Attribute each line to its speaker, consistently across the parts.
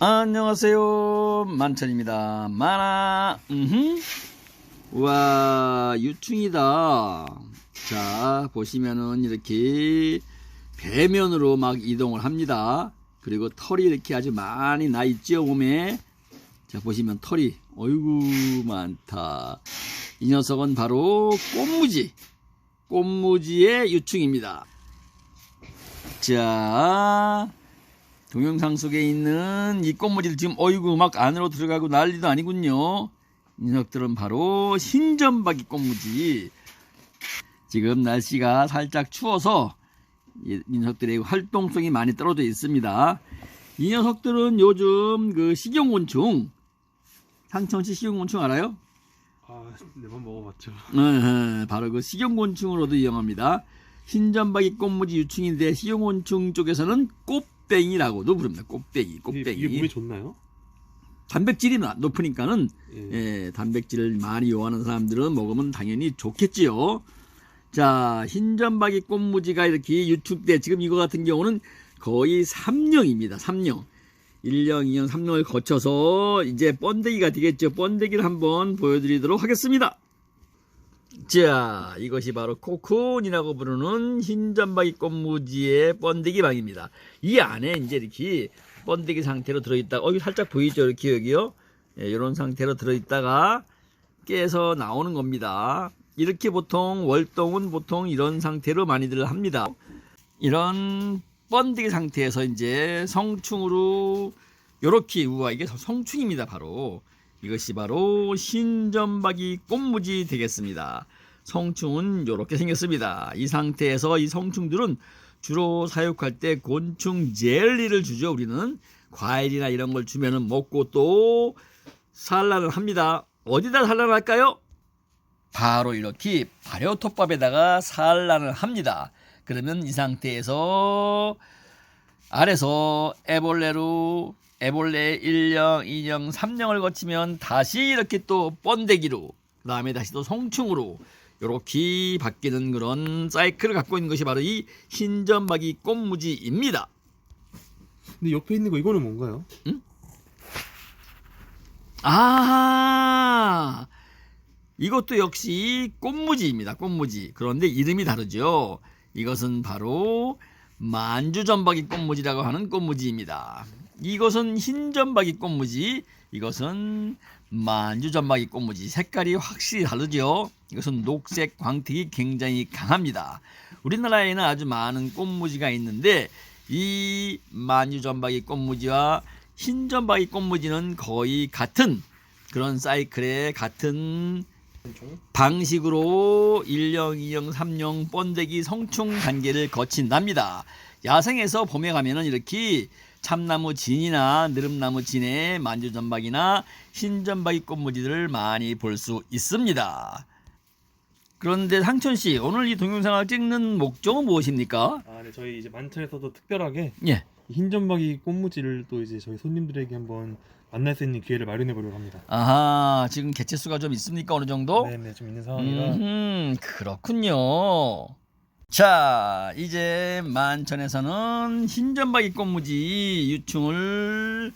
Speaker 1: 안녕하세요. 만천입니다. 만화, 음흠. 우와, 유충이다. 자, 보시면은 이렇게 배면으로 막 이동을 합니다. 그리고 털이 이렇게 아주 많이 나 있죠, 몸에. 자, 보시면 털이, 어이구, 많다. 이 녀석은 바로 꽃무지. 꽃무지의 유충입니다. 자, 동영상 속에 있는 이 꽃무지를 지금 어이구 막 안으로 들어가고 난리도 아니군요. 이 녀석들은 바로 흰점박이 꽃무지. 지금 날씨가 살짝 추워서 이 녀석들의 활동성이 많이 떨어져 있습니다. 이 녀석들은 요즘 그 식용곤충, 상천시 식용곤충 알아요?
Speaker 2: 아, 네번 먹어봤죠.
Speaker 1: 어, 바로 그 식용곤충으로도 이용합니다. 흰점박이 꽃무지 유충인데 식용곤충 쪽에서는 꽃 뱅이라고도 부릅니다. 꽃뱅이,
Speaker 2: 이게,
Speaker 1: 꽃뱅이.
Speaker 2: 이게 몸에 좋나요?
Speaker 1: 단백질이 나- 높으니까는
Speaker 2: 예.
Speaker 1: 예, 단백질을 많이 요하는 사람들은 먹으면 당연히 좋겠지요. 자, 흰점박이 꽃무지가 이렇게 유축돼 지금 이거 같은 경우는 거의 3령입니다. 3령. 1령, 2령, 3령을 거쳐서 이제 번데기가 되겠죠. 번데기를 한번 보여드리도록 하겠습니다. 자, 이것이 바로 코쿤이라고 부르는 흰 점박이 꽃무지의 번데기 방입니다. 이 안에 이제 이렇게 번데기 상태로 들어있다. 어, 이 살짝 보이죠? 이렇게 여기요. 예, 이런 상태로 들어있다가 깨서 나오는 겁니다. 이렇게 보통 월동은 보통 이런 상태로 많이들 합니다. 이런 번데기 상태에서 이제 성충으로 요렇게 우와 이게 성충입니다 바로 이것이 바로 신점박이 꽃무지 되겠습니다 성충은 요렇게 생겼습니다 이 상태에서 이 성충들은 주로 사육할 때 곤충 젤리를 주죠 우리는 과일이나 이런 걸 주면은 먹고 또 산란을 합니다 어디다 산란할까요? 바로 이렇게 발효톱밥에다가 산란을 합니다. 그러면 이 상태에서 아래서 애벌레로 애벌레 1령, 2령, 3령을 거치면 다시 이렇게 또 번데기로 그 다음에 다시 또 성충으로 이렇게 바뀌는 그런 사이클을 갖고 있는 것이 바로 이 흰점박이 꽃무지입니다.
Speaker 2: 근데 옆에 있는 거 이거는 뭔가요?
Speaker 1: 아, 이것도 역시 꽃무지입니다. 꽃무지. 그런데 이름이 다르죠. 이것은 바로 만주점박이 꽃무지라고 하는 꽃무지입니다. 이것은 흰 점박이 꽃무지, 이것은 만주 점박이 꽃무지. 색깔이 확실히 다르죠. 이것은 녹색 광택이 굉장히 강합니다. 우리나라에는 아주 많은 꽃무지가 있는데 이 만주 점박이 꽃무지와 흰 점박이 꽃무지는 거의 같은 그런 사이클의 같은 방식으로 1령, 2령, 3령 번데기 성충 단계를 거친답니다. 야생에서 봄에 가면은 이렇게 참나무 진이나 느릅나무 진의 만주점박이나 흰점박이 꽃무지들을 많이 볼 수 있습니다. 그런데 상천 씨, 오늘 이 동영상을 찍는 목적은 무엇입니까?
Speaker 2: 아, 네, 저희 이제 만천에서도 특별하게
Speaker 1: 예.
Speaker 2: 이 흰점박이 꽃무지를 또 이제 저희 손님들에게 한번 만날 수 있는 기회를 마련해 보려고 합니다.
Speaker 1: 아하, 지금 개체 수가 좀 있습니까? 어느 정도?
Speaker 2: 네, 네, 좀 있는 상황이라.
Speaker 1: 음, 그렇군요. 자, 이제 만천에서는 흰점박이 꽃무지 유충을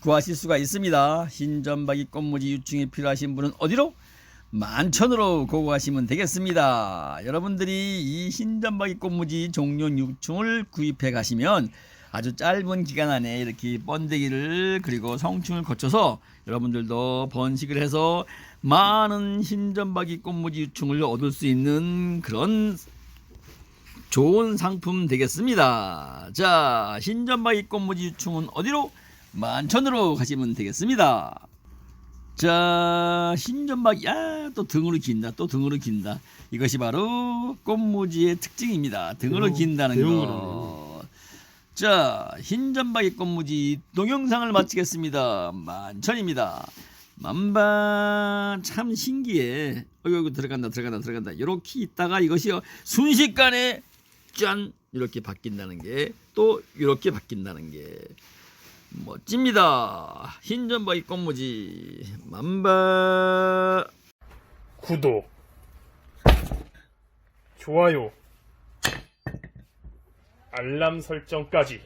Speaker 1: 구하실 수가 있습니다. 흰점박이 꽃무지 유충이 필요하신 분은 어디로? 만천으로 고고하시면 되겠습니다. 여러분들이 이 흰점박이 꽃무지 종용 유충을 구입해 가시면 아주 짧은 기간 안에 이렇게 번데기를 그리고 성충을 거쳐서 여러분들도 번식을 해서 많은 흰점박이 꽃무지 유충을 얻을 수 있는 그런 좋은 상품 되겠습니다. 자, 흰점박이 꽃무지 유충은 어디로? 만천으로 가시면 되겠습니다. 자, 흰점박이, 야, 또 등으로 긴다. 또 등으로 긴다. 이것이 바로 꽃무지의 특징입니다. 등으로
Speaker 2: 대형-
Speaker 1: 긴다는
Speaker 2: 대형으로
Speaker 1: 거. 자, 흰점박이 꽃무지 동영상을 마치겠습니다. 만천입니다. 만반 참 신기해. 어이구 어이구, 들어간다 들어간다 들어간다. 이렇게 있다가 이것이 순식간에 짠 이렇게 바뀐다는 게 또 이렇게 바뀐다는 게 멋집니다. 흰점박이 꽃무지 만반.
Speaker 2: 구독, 좋아요, 알람 설정까지.